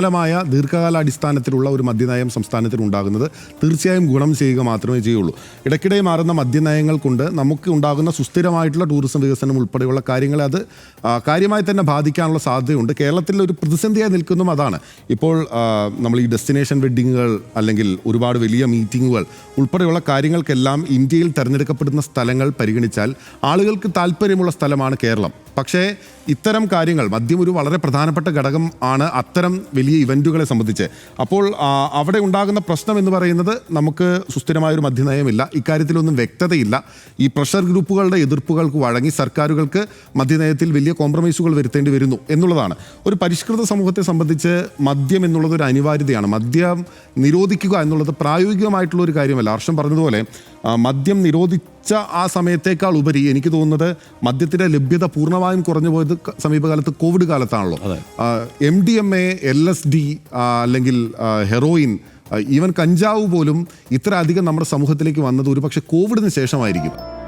വിശാലമായ ദീർഘകാല അടിസ്ഥാനത്തിലുള്ള ഒരു മദ്യനയം സംസ്ഥാനത്തിൽ ഉണ്ടാകുന്നത് തീർച്ചയായും ഗുണം ചെയ്യുക മാത്രമേ ചെയ്യുള്ളൂ. ഇടയ്ക്കിടെ മാറുന്ന മദ്യനയങ്ങൾ കൊണ്ട് നമുക്ക് ഉണ്ടാകുന്ന സുസ്ഥിരമായിട്ടുള്ള ടൂറിസം വികസനം ഉൾപ്പെടെയുള്ള കാര്യങ്ങളെ അത് കാര്യമായി തന്നെ ബാധിക്കാനുള്ള സാധ്യതയുണ്ട്. കേരളത്തിൽ ഒരു പ്രതിസന്ധിയായി നിൽക്കുന്നതും അതാണ്. ഇപ്പോൾ നമ്മൾ ഈ ഡെസ്റ്റിനേഷൻ വെഡ്ഡിങ്ങുകൾ അല്ലെങ്കിൽ ഒരുപാട് വലിയ മീറ്റിങ്ങുകൾ ഉൾപ്പെടെയുള്ള കാര്യങ്ങൾക്കെല്ലാം ഇന്ത്യയിൽ തിരഞ്ഞെടുക്കപ്പെടുന്ന സ്ഥലങ്ങൾ പരിഗണിച്ചാൽ ആളുകൾക്ക് താല്പര്യമുള്ള സ്ഥലമാണ് കേരളം. പക്ഷേ ഇത്തരം കാര്യങ്ങൾ മദ്യം ഒരു വളരെ പ്രധാനപ്പെട്ട ഘടകം ആണ്. അത്തരം വലിയ ഇവന്റുകളെ സംബന്ധിച്ച്. അപ്പോൾ അവിടെ ഉണ്ടാകുന്ന പ്രശ്നം എന്ന് പറയുന്നത് നമുക്ക് സുസ്ഥിരമായൊരു മദ്യനയമില്ല. ഇക്കാര്യത്തിലൊന്നും വ്യക്തതയില്ല. ഈ പ്രഷർ ഗ്രൂപ്പുകളുടെ എതിർപ്പുകൾക്ക് വഴങ്ങി സർക്കാരുകൾക്ക് മദ്യനയത്തിൽ വലിയ കോംപ്രമൈസുകൾ വരുത്തേണ്ടി വരുന്നു എന്നുള്ളതാണ്. ഒരു പരിഷ്കൃത സമൂഹത്തെ സംബന്ധിച്ച് മദ്യം എന്നുള്ളത് ഒരു അനിവാര്യതയാണ്. മദ്യം നിരോധിക്കുക എന്നുള്ളത് പ്രായോഗികമായിട്ടുള്ള ഒരു കാര്യമല്ല. ഹർഷം പറഞ്ഞതുപോലെ മദ്യം നിരോധിച്ച ആ സമയത്തേക്കാൾ ഉപരി എനിക്ക് തോന്നുന്നത് മദ്യത്തിന്റെ ലഭ്യത പൂർണമായും കുറഞ്ഞു പോയത് സമീപകാലത്ത് Covid കാലത്താണല്ലോ. M D M A L S D അല്ലെങ്കിൽ ഹെറോയിൻ ഈവൻ കഞ്ചാവ് പോലും ഇത്ര അധികം നമ്മുടെ സമൂഹത്തിലേക്ക് വന്നത് ഒരുപക്ഷെ കോവിഡിന് ശേഷമായിരിക്കും.